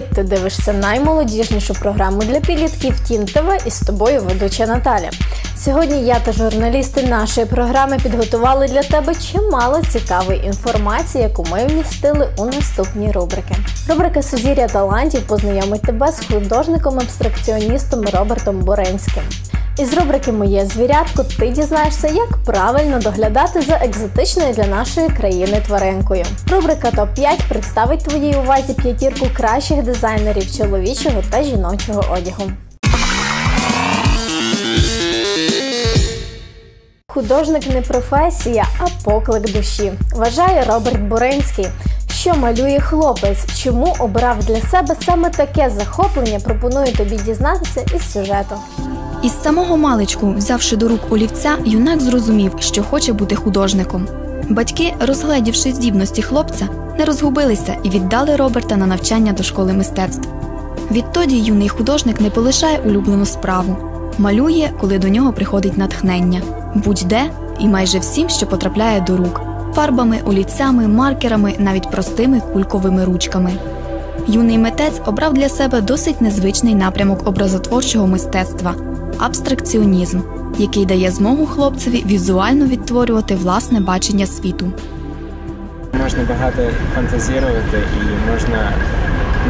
Ти дивишся наймолодіжнішу програму для підлітків Тін ТВ і з тобою ведуча Наталя. Сьогодні я та журналісти нашої програми підготували для тебе чимало цікавої інформації, яку ми вмістили у наступні рубрики. Рубрика Сузір'я талантів познайомить тебе з художником-абстракціоністом Робертом Боренським. Із рубрики Моє звірятко ти дізнаєшся, як правильно доглядати за екзотичною для нашої країни тваринкою. Рубрика Топ 5 представить твоїй увазі п'ятірку кращих дизайнерів чоловічого та жіночого одягу. Художник не професія, а поклик душі. Вважає Роберт Буринський. Що малює хлопець? Чому обрав для себе саме таке захоплення? Пропоную тобі дізнатися із сюжету. Із самого маличку, взявши до рук олівця, юнак зрозумів, що хоче бути художником. Батьки, розгледівши здібності хлопця, не розгубилися і віддали Роберта на навчання до школи мистецтв. Відтоді юний художник не полишає улюблену справу, малює, коли до нього приходить натхнення, будь-де і майже всім, що потрапляє до рук фарбами, олівцями, маркерами, навіть простими кульковими ручками. Юний митець обрав для себе досить незвичний напрямок образотворчого мистецтва абстракціонізм, який дає змогу хлопцеві візуально відтворювати власне бачення світу. Можна багато фантазірувати і можна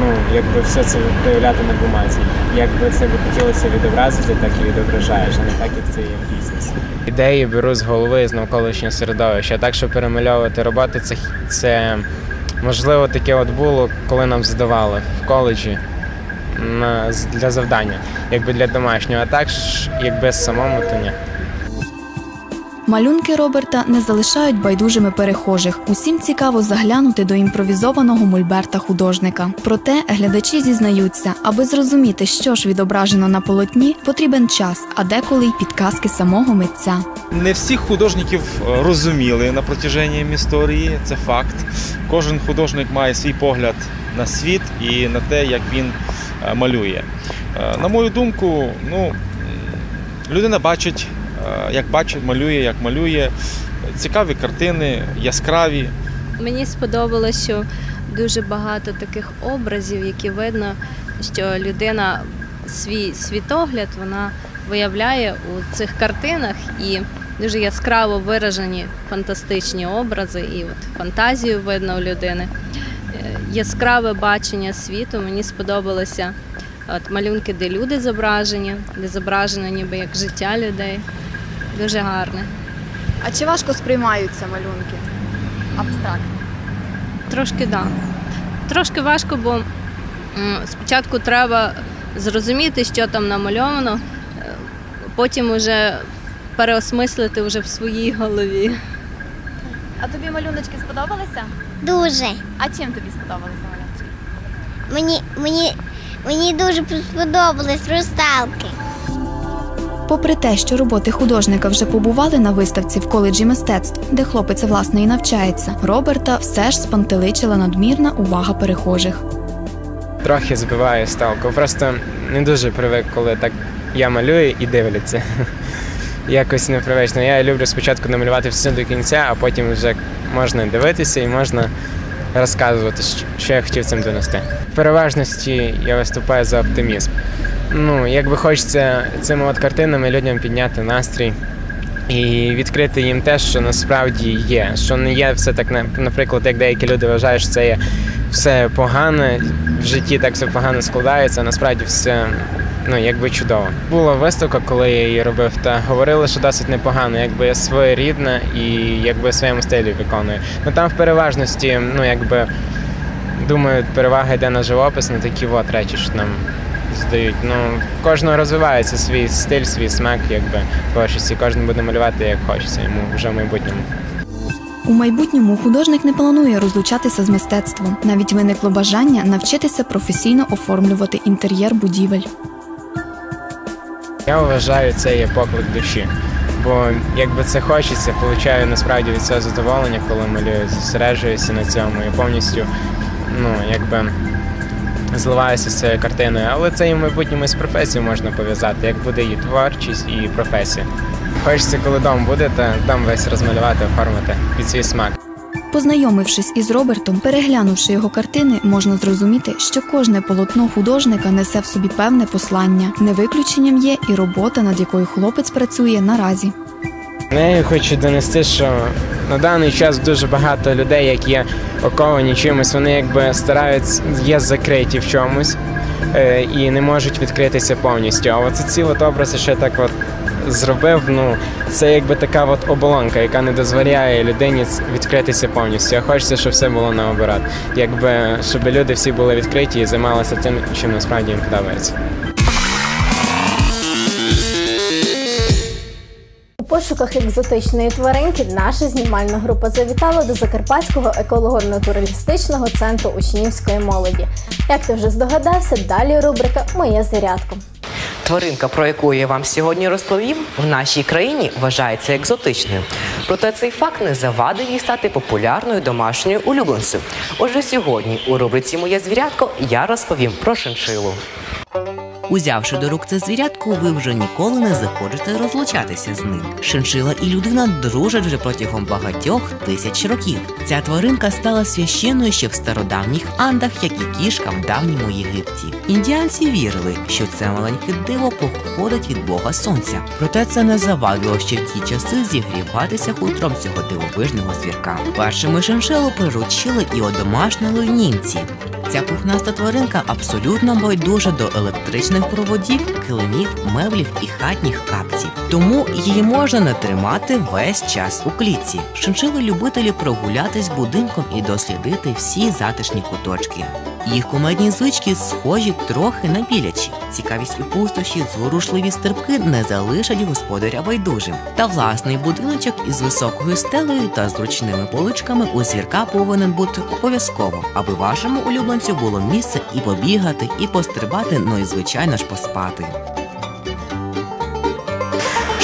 ну, якби все це проявляти на бумазі. Якби це би хотілося відобразити, так і відображаєш, а не так, як це є в дійсності. Ідеї беру з голови з навколишнього середовища. А так, що перемальовувати роботи, це, це можливо таке от було, коли нам здавали в коледжі для завдання, якби для домашнього, а так ж якби самому, то ні. Малюнки Роберта не залишають байдужими перехожих. Усім цікаво заглянути до імпровізованого мольберта художника. Проте глядачі зізнаються, аби зрозуміти, що ж відображено на полотні, потрібен час, а деколи й підказки самого митця. Не всіх художників е, розуміли на протяженні історії, це факт. Кожен художник має свій погляд на світ і на те, як він малює. Е, На мою думку, ну, людина бачить, е, як бачить, малює, як малює. Цікаві картини, яскраві. Мені сподобалося, що дуже багато таких образів, які видно, що людина свій світогляд вона виявляє у цих картинах і дуже яскраво виражені фантастичні образи, і от фантазію видно у людини. Яскраве бачення світу. Мені сподобалося от малюнки, де люди зображені, де зображено ніби як життя людей. Дуже гарне. А чи важко сприймаються малюнки? Абстрактно. Трошки да. Трошки важко, бо спочатку треба зрозуміти, що там намальовано, е, потім вже переосмислити вже в своїй голові. А тобі малюночки сподобалися? Дуже. А чим тобі сподобалися малюночки? Мені, мені, мені дуже сподобались русталки. Попри те, що роботи художника вже побували на виставці в коледжі мистецтв, де хлопець власне і навчається, Роберта все ж спантеличила надмірна увага перехожих. Трохи збиває ставку. Просто не дуже привик, коли так я малюю і дивляться. Якось непривично. Я люблю спочатку намалювати все до кінця, а потім вже можна дивитися і можна розказувати, що- я хотів цим донести. В переважності я виступаю за оптимізм. Ну, якби хочеться цими от картинами людям підняти настрій і відкрити їм те, що насправді є. Що не є все так, наприклад, як деякі люди вважають, що це є все погане, в житті так все погано складається, а насправді все ну, якби чудово. Була виставка, коли я її робив, та говорили, що досить непогано, якби я своєрідна і якби своєму стилі виконую. Ну там в переважності, ну якби думаю, перевага йде на живопис, на такі от речі, що нам здають. Ну, в кожного розвивається свій стиль, свій смак, якби творчості. Кожен буде малювати як хочеться йому вже в майбутньому. У майбутньому художник не планує розлучатися з мистецтвом. Навіть виникло бажання навчитися професійно оформлювати інтер'єр будівель. Я вважаю, це є поклик душі. Бо якби це хочеться, получаю насправді від цього задоволення, коли малюю, зосереджуюся на цьому і повністю ну, якби зливаюся з цією картиною. Але це і в майбутньому з професією можна пов'язати, як буде і творчість, і професія. Хочеться, коли дом буде, то там весь розмалювати, оформити під свій смак. Познайомившись із Робертом, переглянувши його картини, можна зрозуміти, що кожне полотно художника несе в собі певне послання. Не виключенням є і робота, над якою хлопець працює наразі. Нею хочу донести, що на даний час дуже багато людей, які є оковані чимось, вони якби стараються є закриті в чомусь е, і не можуть відкритися повністю. А оце ці от образи, я так от зробив, ну це якби така от оболонка, яка не дозволяє людині відкритися повністю. А хочеться, щоб все було наоборот. Якби щоб люди всі були відкриті і займалися тим, чим насправді їм подобається. Пошуках екзотичної тваринки наша знімальна група завітала до Закарпатського еколого-натуралістичного центру учнівської молоді. Як ти вже здогадався, далі рубрика Моє зарядко. Тваринка, про яку я вам сьогодні розповім, в нашій країні вважається екзотичною. Проте цей факт не завадив їй стати популярною домашньою улюбленцем. Отже, сьогодні у рубриці Моє звірятко я розповім про шиншилу. Узявши до рук це звірятко, ви вже ніколи не захочете розлучатися з ним. Шиншила і людина дружать вже протягом багатьох тисяч років. Ця тваринка стала священною ще в стародавніх андах, як і кішка в давньому Єгипті. Індіанці вірили, що це маленьке диво походить від Бога Сонця. Проте це не завадило ще в ті часи зігріватися хутром цього дивовижного звірка. Першими шиншилу приручили і одомашнили німці. Ця пухнаста тваринка абсолютно байдужа до електричних проводів, килимів, меблів і хатніх капців. Тому її можна не тримати весь час у клітці. Шиншили любителі прогулятись будинком і дослідити всі затишні куточки. Їх кумедні звички схожі трохи на білячі. Цікавість і пустощі, зворушливі стрибки не залишать господаря байдужим. Та власний будиночок із високою стелею та зручними поличками у звірка повинен бути обов'язково, аби вашому улюбленцю було місце і побігати, і пострибати, ну і звичайно ж поспати.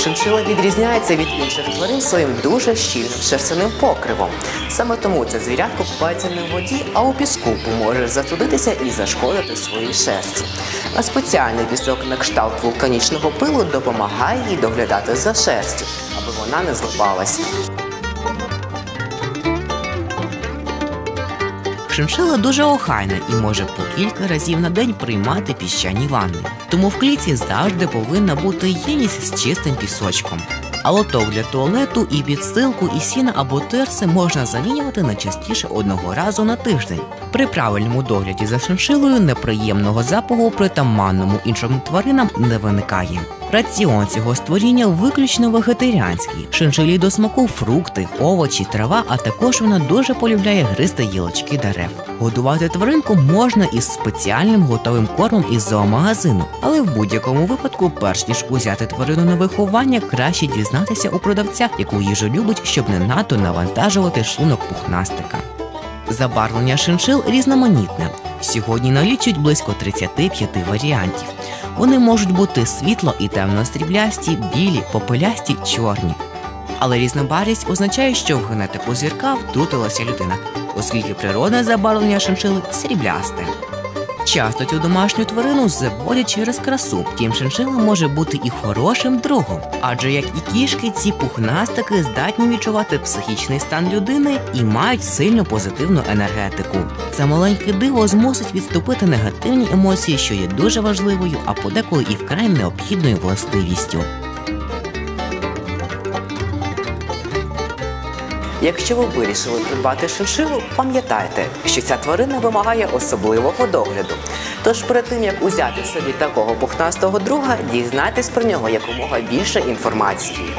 Шиншила відрізняється від інших тварин своїм дуже щільним шерстяним покривом. Саме тому це звірятко купається не в воді, а у піску, бо може застудитися і зашкодити своїй шерсті. А спеціальний пісок на кшталт вулканічного пилу допомагає їй доглядати за шерстю, аби вона не злипалася. Шиншила дуже охайна і може по кілька разів на день приймати піщані ванни. Тому в клітці завжди повинна бути ємність з чистим пісочком. А лоток для туалету і підстилку, і сіна або терси можна замінювати не частіше одного разу на тиждень. При правильному догляді за шиншилою неприємного запаху притаманному іншим тваринам не виникає. Раціон цього створіння виключно вегетаріанський. Шиншилі до смаку фрукти, овочі, трава, а також вона дуже полюбляє гризти гілочки дерев. Годувати тваринку можна із спеціальним готовим кормом із зоомагазину, але в будь-якому випадку, перш ніж узяти тварину на виховання, краще дізнатися у продавця, яку їжу любить, щоб не надто навантажувати шлунок пухнастика. Забарвлення шиншил різноманітне. Сьогодні налічують близько 35 варіантів. Вони можуть бути світло і темно-стріблясті, білі, попелясті, чорні. Але різнобарість означає, що в генетику зірка втрутилася людина, оскільки природне забарвлення шиншили сріблясте. Часто цю домашню тварину заводять через красу, втім шиншила може бути і хорошим другом. Адже як і кішки, ці пухнастики здатні відчувати психічний стан людини і мають сильну позитивну енергетику. Це маленьке диво змусить відступити негативні емоції, що є дуже важливою, а подеколи і вкрай необхідною властивістю. Якщо ви вирішили придбати шиншилу, пам'ятайте, що ця тварина вимагає особливого догляду. Тож перед тим як узяти собі такого пухнастого друга, дізнайтесь про нього якомога більше інформації.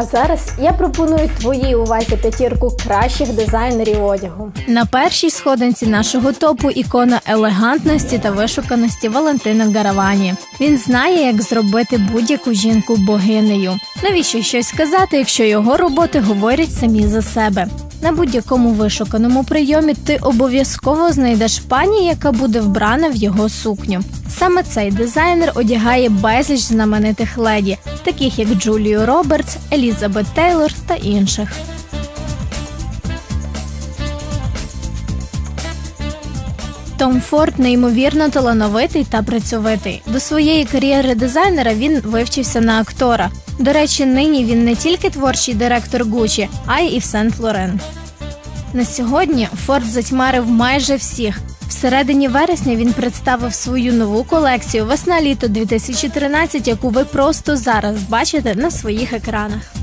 А зараз я пропоную твоїй увазі п'ятірку кращих дизайнерів одягу. На першій сходинці нашого топу ікона елегантності та вишуканості Валентина Гаравані. Він знає, як зробити будь-яку жінку богинею. Навіщо щось сказати, якщо його роботи говорять самі за себе? На будь-якому вишуканому прийомі ти обов'язково знайдеш пані, яка буде вбрана в його сукню. Саме цей дизайнер одягає безліч знаменитих леді, таких як Джулію Робертс, Елізабет Тейлор та інших. Том Форд неймовірно талановитий та працьовитий. До своєї кар'єри дизайнера він вивчився на актора. До речі, нині він не тільки творчий директор Гучі, а й і в Сент Лорен. На сьогодні Форд затьмарив майже всіх. Всередині вересня він представив свою нову колекцію весна літо 2013, яку ви просто зараз бачите на своїх екранах.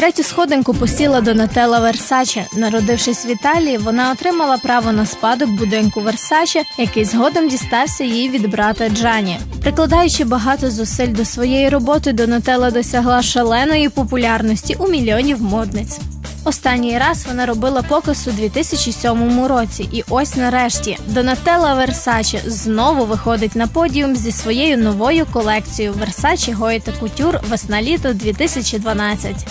Третю сходинку посіла Донателла Версаче. Народившись в Італії, вона отримала право на спадок будинку Версаче, який згодом дістався їй від брата Джані. Прикладаючи багато зусиль до своєї роботи, Донателла досягла шаленої популярності у мільйонів модниць. Останній раз вона робила показ у 2007 році, і ось нарешті Донателла Версаче знову виходить на подіум зі своєю новою колекцією Versace Гоїта Кутюр весна-літо 2012.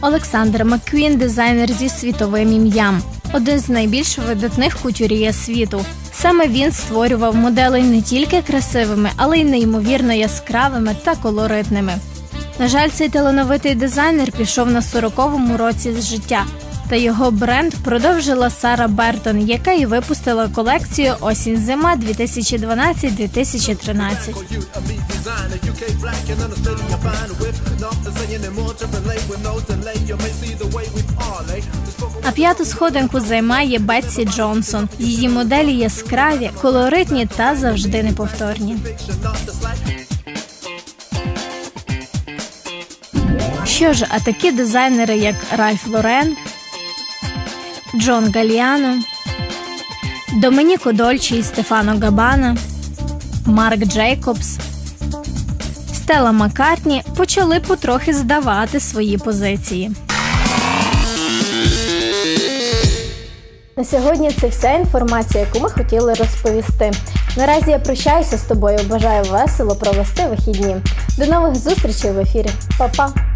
Олександр Макквін дизайнер зі світовим ім'ям, один з найбільш видатних кутюріє світу. Саме він створював моделей не тільки красивими, але й неймовірно яскравими та колоритними. На жаль, цей талановитий дизайнер пішов на 40-му році з життя, та його бренд продовжила Сара Бертон, яка і випустила колекцію Осінь зима 2012-2013. А п'яту сходинку займає Бетсі Джонсон. Її моделі яскраві, колоритні та завжди неповторні. Що ж, а такі дизайнери, як Ральф Лорен, Джон Галіано, Домініко Дольчі і Стефано Габана, Марк Джейкобс, Стела Маккартні почали потрохи здавати свої позиції. На сьогодні це вся інформація, яку ми хотіли розповісти. Наразі я прощаюся з тобою. Бажаю весело провести вихідні. До нових зустрічей в ефірі. Па-па!